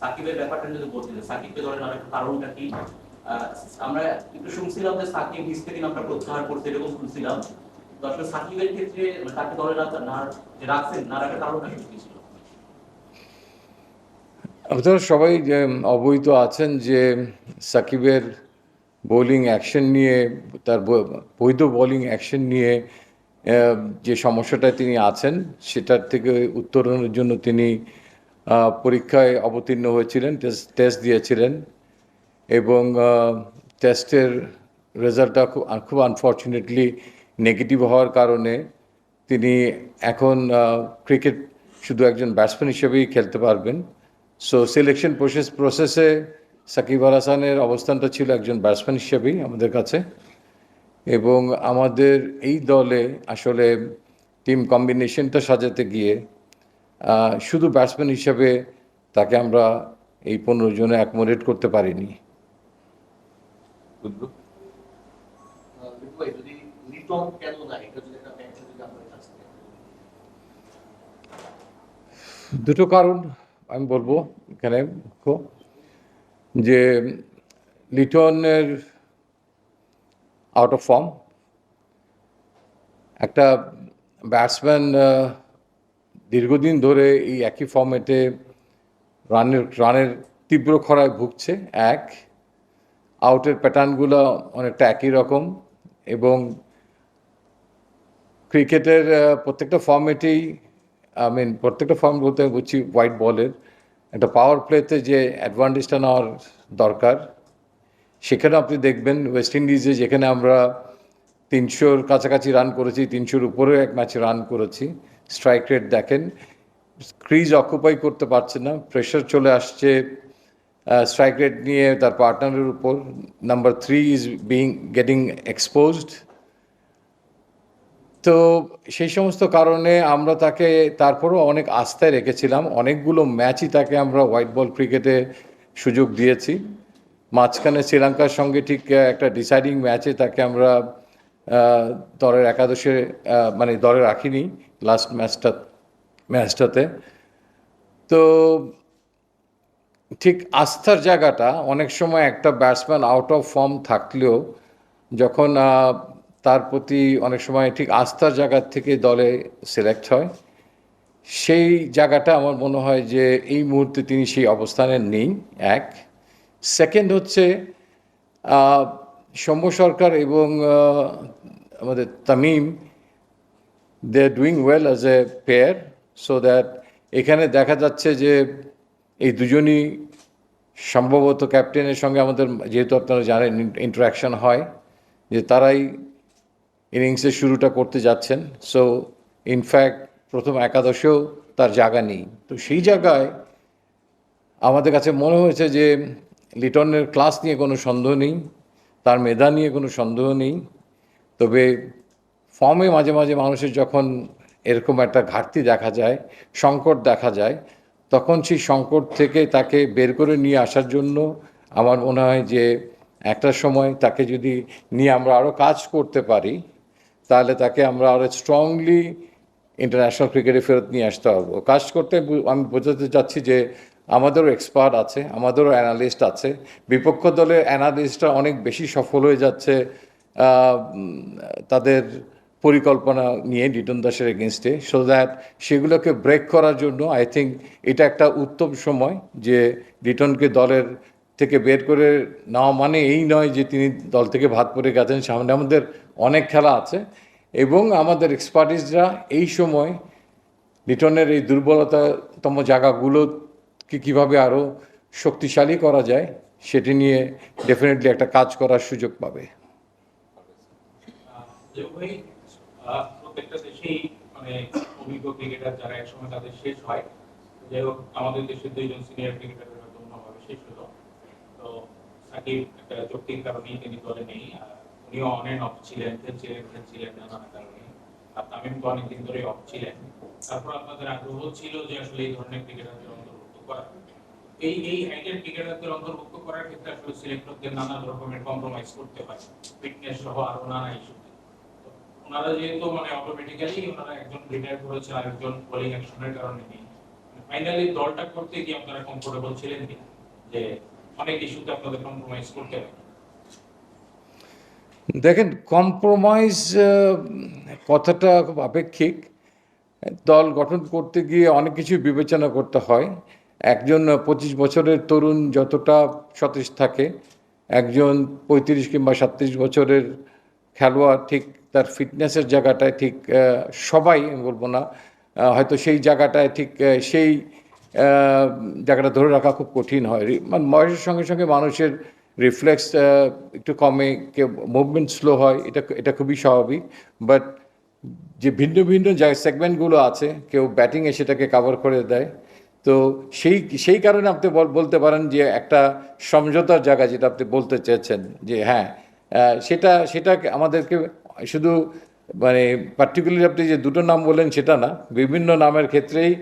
সাকিবের ব্যাপারটা যদি বলতে চাই, সাকিবকে ধরেন আমার কারণটা কি? আমরা একটু শুনছিলাম যে সাকিব নিজ থেকে নামটা প্রত্যাহার করছে এরকম শুনছিলাম। তো আসলে সাকিবের ক্ষেত্রে মানে তাকে দলে রাখা না যে রাখছেন না রাখার কারণটা কি ছিল? আপনারা সবাই অবহিত আছেন যে সাকিবের বোলিং অ্যাকশন নিয়ে তার বৈধ বোলিং অ্যাকশন নিয়ে যে সমস্যাটায় তিনি আছেন সেটার থেকে উত্তরণের জন্য তিনি পরীক্ষায় অবতীর্ণ হয়েছিলেন টেস্ট দিয়েছিলেন এবং টেস্টের রেজাল্টটা খুব খুব আনফর্চুনেটলি নেগেটিভ হওয়ার কারণে তিনি এখন ক্রিকেট শুধু একজন ব্যাটসম্যান হিসেবেই খেলতে পারবেন। সো সিলেকশন প্রসেস প্রসেসে সাকিব আল হাসানের অবস্থানটা ছিল একজন ব্যাটসম্যান হিসেবেই আমাদের কাছে এবং আমাদের এই দলে আসলে টিম কম্বিনেশনটা সাজাতে গিয়ে শুধু ব্যাটসম্যান হিসাবে তাকে আমরা এই পনেরো জনে অ্যাকোমোডেট করতে পারিনি। দুটো কারণ আমি বলব এখানে মুখ্য যে লিটনের আউট অফ ফর্ম একটা ব্যাটসম্যান দীর্ঘদিন ধরে এই একই ফর্মেটে রানের রানের তীব্র খরায় ভুগছে, এক। আউটের প্যাটার্নগুলো অনেকটা একই রকম এবং ক্রিকেটের প্রত্যেকটা ফর্মেটেই আই মিন প্রত্যেকটা ফর্ম বলতে বুঝছি হোয়াইট বলের একটা পাওয়ার প্লেতে যে অ্যাডভান্টেজটা নেওয়ার দরকার, সেখানে আপনি দেখবেন ওয়েস্ট ইন্ডিজে যেখানে আমরা তিনশোর কাছাকাছি রান করেছি, তিনশোর উপরে এক ম্যাচে রান করেছি। স্ট্রাইক রেট দেখেন ক্রিজ অকুপাই করতে পারছে না প্রেশার চলে আসছে স্ট্রাইক রেট নিয়ে তার পার্টনারের উপর। Number three is being getting exposed তো সেই সমস্ত কারণে আমরা তাকে, তারপরও অনেক আস্থায় রেখেছিলাম। অনেকগুলো ম্যাচই তাকে আমরা হোয়াইট বল ক্রিকেটে সুযোগ দিয়েছি। মাঝখানে শ্রীলঙ্কার সঙ্গে ঠিক একটা ডিসাইডিং ম্যাচে তাকে আমরা দলের একাদশে মানে দলে রাখিনি লাস্ট ম্যাচটা ম্যাচটাতে তো ঠিক আস্থার জায়গাটা, অনেক সময় একটা ব্যাটসম্যান আউট অফ ফর্ম থাকলেও যখন তার প্রতি অনেক সময় ঠিক আস্থার জায়গার থেকে দলে সিলেক্ট হয়, সেই জায়গাটা আমার মনে হয় যে এই মুহূর্তে তিনি সেই অবস্থানে নেই, এক। সেকেন্ড হচ্ছে সৌম্য সরকার এবং আমাদের Tamim they doing well as a pair so that এখানে দেখা যাচ্ছে যে এই দুজনই সম্ভবত ক্যাপ্টেনের সঙ্গে আমাদের, যেহেতু আপনারা জানেন ইন্টারাকশন হয়, যে তারাই ইনিংসের শুরুটা করতে যাচ্ছেন সো ইনফ্যাক্ট প্রথম একাদশেও তার জায়গা নেই। তো সেই জায়গায় আমাদের কাছে মনে হয়েছে যে লিটনের ক্লাস নিয়ে কোনো সন্দেহ নেই তার মেধা নিয়ে কোনো সন্দেহ নেই। তবে ফর্মে মাঝে মাঝে মানুষের যখন এরকম একটা ঘাটতি দেখা যায়, সংকট দেখা যায়, তখন সেই সংকট থেকে তাকে বের করে নিয়ে আসার জন্য আমার মনে হয় যে একটা সময় তাকে যদি নিয়ে আমরা আরও কাজ করতে পারি, তাহলে তাকে আমরা আরও স্ট্রংলি ইন্টারন্যাশনাল ক্রিকেটে ফেরত নিয়ে আসতে হবে কাজ করতে আমি বোঝাতে চাচ্ছি যে আমাদেরও এক্সপার্ট আছে, আমাদেরও অ্যানালিস্ট আছে। বিপক্ষ দলের অ্যানালিস্টরা অনেক বেশি সফল হয়ে যাচ্ছে তাদের পরিকল্পনা নিয়ে লিটন দাসের এগেনস্টে সো দ্যাট সেগুলোকে ব্রেক করার জন্য আই থিঙ্ক এটা একটা উত্তম সময় যে লিটনকে দলের থেকে বের করে নেওয়া মানে এই নয় যে তিনি দল থেকে ভাত পড়ে গেছেন, সামনে আমাদের অনেক খেলা আছে। এবং আমাদের এক্সপার্টিসরা এই সময় লিটনের এই দুর্বলতাতম জায়গাগুলোকে কীভাবে আরও শক্তিশালী করা যায়, সেটি নিয়ে ডেফিনেটলি একটা কাজ করার সুযোগ পাবে। মানে অভিজ্ঞ ক্রিকেটার যারা শেষ হয়, যাই হোক, আমাদের সিনিয়র শেষ হলো। তো তিনি অফ ছিলেন কারণে। অনেকদিন ধরে অফ ছিলেন। তারপর আপনাদের আগ্রহ ছিল যে আসলে এই ধরনের অন্তর্ভুক্ত করা এই এই ক্রিকেটারদের অন্তর্ভুক্ত করার ক্ষেত্রে আসলে সিলেক্টরদের নানা রকমের কম্প্রোমাইজ করতে হয়। ফিটনেস সহ আরও নানা ওনারা যেহেতু মানে অটোমেটিক্যালি ওনারা একজন রিটায়ার করেছে আর একজন বোলিং অ্যাকশনের কারণে নেই। ফাইনালি দলটা করতে কি আপনারা কমফোর্টেবল ছিলেন যে অনেক ইস্যুতে আপনাদের কম্প্রোমাইজ করতে হয়। দেখেন কম্প্রোমাইজ কথাটা খুব আপেক্ষিক। দল গঠন করতে গিয়ে অনেক কিছু বিবেচনা করতে হয়। একজন পঁচিশ বছরের তরুণ যতটা সতেজ থাকে, একজন পঁয়ত্রিশ কিংবা সাতত্রিশ বছরের খেলোয়াড় ঠিক তার ফিটনেসের জায়গাটায় ঠিক সবাই আমি বলব না হয়তো সেই জায়গাটায় ঠিক সেই জায়গাটা ধরে রাখা খুব কঠিন হয়। মানে বয়সের সঙ্গে সঙ্গে মানুষের রিফ্লেক্স একটু কমে কেউ মুভমেন্ট স্লো হয়, এটা এটা খুবই স্বাভাবিক। বাট যে ভিন্ন ভিন্ন সেগমেন্টগুলো আছে, কেউ ব্যাটিংয়ে সেটাকে কাভার করে দেয় তো সেই সেই কারণে আপনি বলতে পারেন যে একটা সমঝোতার জায়গা যেটা আপনি বলতে চেয়েছেন যে হ্যাঁ সেটা সেটা আমাদেরকে শুধু মানে পার্টিকুলারলি আপনি যে দুটো নাম বললেন সেটা না বিভিন্ন নামের ক্ষেত্রেই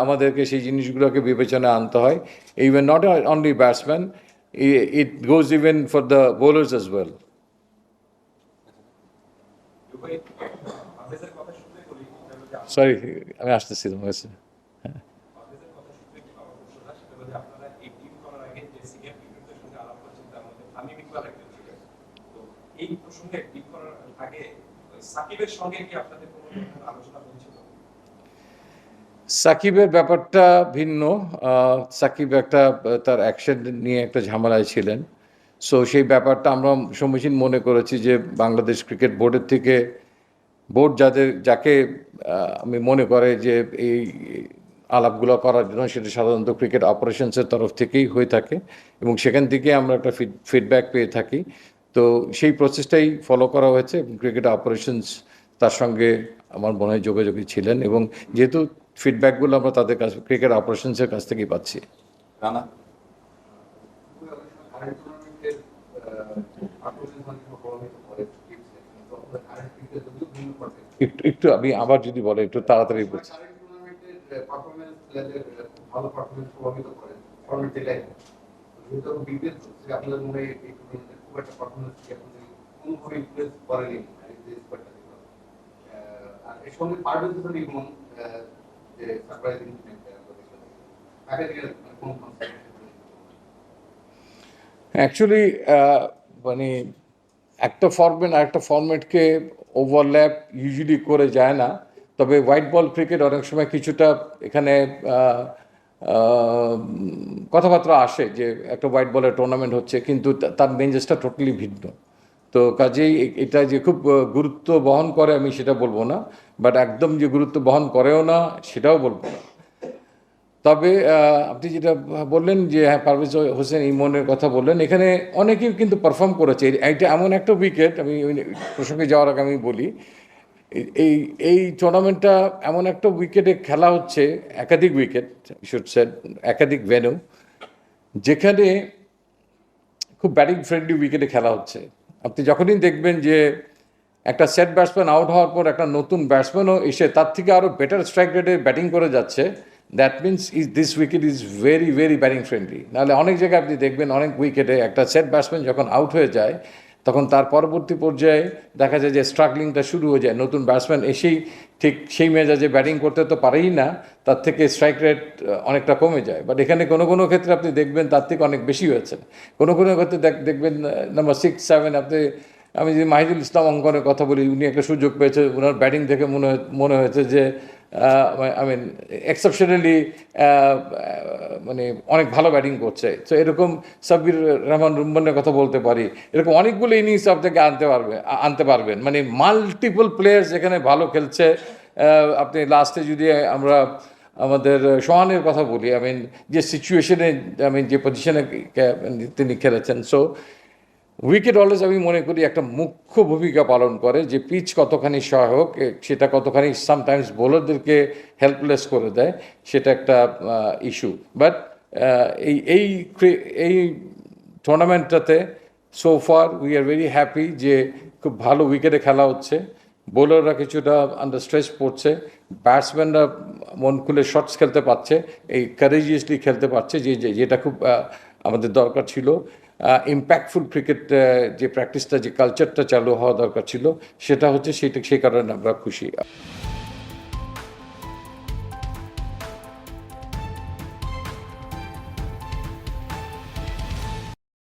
আমাদেরকে সেই জিনিসগুলোকে বিবেচনায় আনতে হয়। Even not only batsman it goes even for the bowlers as well sorry আমি আসতেছি তোমার কাছে পারভেজের কথা শুনলে আমার প্রশ্নটা সেটা হলো যে আপনারা এই টিম করার আগে যে সিনিয়র ক্রিকেটারদের সঙ্গে আলাপ করছেন ইকবাল একজন তো এই প্রসঙ্গে আগে সাকিবের সঙ্গে কি আপনাদের কোনো আলোচনা হয়েছিল? সাকিবের ব্যাপারটা ভিন্ন। সাকিব একটা, তার অ্যাকশন নিয়ে একটা ঝামেলায় ছিলেন। সো সেই ব্যাপারটা আমরা সমীচীন মনে করেছি যে বাংলাদেশ ক্রিকেট বোর্ডের থেকে বোর্ড যাদের, যাকে আমি মনে করে যে এই আলাপগুলো করার জন্য সেটা সাধারণত ক্রিকেট অপারেশনসের তরফ থেকেই হয়ে থাকে এবং সেখান থেকে আমরা একটা ফিডব্যাক পেয়ে থাকি। তো সেই প্রসেসটাই ফলো করা হয়েছে এবং ক্রিকেট অপারেশনস তার সঙ্গে আমার মনে হয় যোগাযোগী ছিলেন এবং যেহেতু ফিডব্যাকগুলো আমরা তাদের কাছ ক্রিকেট অপারেশনসের কাছ থেকেই পাচ্ছি। রানা? একটু একটু আমি আবার যদি বলে একটু তাড়াতাড়ি বলছি। পারফরমেন্স প্লেয়ারদের ভালো প্রভাবিত করে ফর্মেট যেহেতু আপনাদের মনে হয় এই খুব একটা পারফরমেন্স আহ, আর এর সঙ্গে দিয়ে মানে অ্যাকচুয়ালি মানে একটা ফরম্যাট আর একটা ফরম্যাটকে ওভারল্যাপ ইউজুয়ালি করে যায় না। তবে হোয়াইট বল ক্রিকেট অনেক সময় কিছুটা এখানে কথাবার্তা আসে যে একটা হোয়াইট বলের টুর্নামেন্ট হচ্ছে, কিন্তু তার মেঞ্জেসটা টোটালি ভিন্ন। তো কাজেই এটা যে খুব গুরুত্ব বহন করে আমি সেটা বলব না বাট একদম যে গুরুত্ব বহন করেও না সেটাও বলব না। তবে আপনি যেটা বললেন যে হ্যাঁ পারভেজ হোসেন ইমনের কথা বললেন, এখানে অনেকেই কিন্তু পারফর্ম করেছে। এইটা এমন একটা উইকেট আমি প্রসঙ্গে যাওয়ার আগে আমি বলি এই- এই টুর্নামেন্টটা এমন একটা উইকেটে খেলা হচ্ছে, একাধিক উইকেট শুড সেট একাধিক ভেনু যেখানে খুব ব্যাটিং ফ্রেন্ডলি উইকেটে খেলা হচ্ছে। আপনি যখনই দেখবেন যে একটা সেট ব্যাটসম্যান আউট হওয়ার পর একটা নতুন ব্যাটসম্যানও এসে তার থেকে আরও বেটার স্ট্রাইক রেটে ব্যাটিং করে যাচ্ছে that means is this wicket is very very batting friendly নাহলে অনেক জায়গায় আপনি দেখবেন অনেক উইকেটে একটা সেট ব্যাটসম্যান যখন আউট হয়ে যায় তখন তার পরবর্তী পর্যায়ে দেখা যায় যে স্ট্রাগলিংটা শুরু হয়ে যায়। নতুন ব্যাটসম্যান এসেই ঠিক সেই মেজাজে ব্যাটিং করতে তো পারেই না, তার থেকে স্ট্রাইক রেট অনেকটা কমে যায়। বাট এখানে কোনো কোনো ক্ষেত্রে আপনি দেখবেন তার থেকে অনেক বেশি হয়েছে। কোনো কোনো ক্ষেত্রে দেখ- দেখবেন নাম্বার সিক্স সেভেন আপনি, আমি যদি মাহিদুল ইসলাম অঙ্কনের কথা বলি, উনি একটা সুযোগ পেয়েছে ওনার ব্যাটিং দেখে মনে মনে হয়েছে যে আই মিন এক্সেপশনালি মানে অনেক ভালো ব্যাটিং করছে। তো এরকম সাব্বির রহমান রুম্বানের কথা বলতে পারি। এরকম অনেকগুলো ইনিংস আপনাকে আনতে পারবে আনতে পারবেন। মানে মাল্টিপল প্লেয়ার্স এখানে ভালো খেলছে। আপনি লাস্টে যদি আমরা আমাদের সোহানের কথা বলি আই মিন যে সিচুয়েশনে আই মিন যে পজিশনে তিনি খেলেছেন। সো উইকেট অলওয়েজ আমি মনে করি একটা মুখ্য ভূমিকা পালন করে যে পিচ কতখানি সহায়ক সেটা কতখানি সামটাইমস বোলারদেরকে হেল্পলেস করে দেয়, সেটা একটা ইস্যু বাট এই এই এই টুর্নামেন্টটাতে so far we are very happy যে খুব ভালো উইকেটে খেলা হচ্ছে। বোলাররা কিছুটা আন্ডার স্ট্রেস পড়ছে। ব্যাটসম্যানরা মন খুলে শর্টস খেলতে পারছে। এই কারেজিয়াসলি খেলতে পারছে যে- যেটা খুব আমাদের দরকার ছিল। ইম্প্যাক্টফুল ক্রিকেট যে প্র্যাকটিসটা যে কালচারটা চালু হওয়া দরকার ছিল, সেটা হচ্ছে সেটা সেই কারণে আমরা খুশি।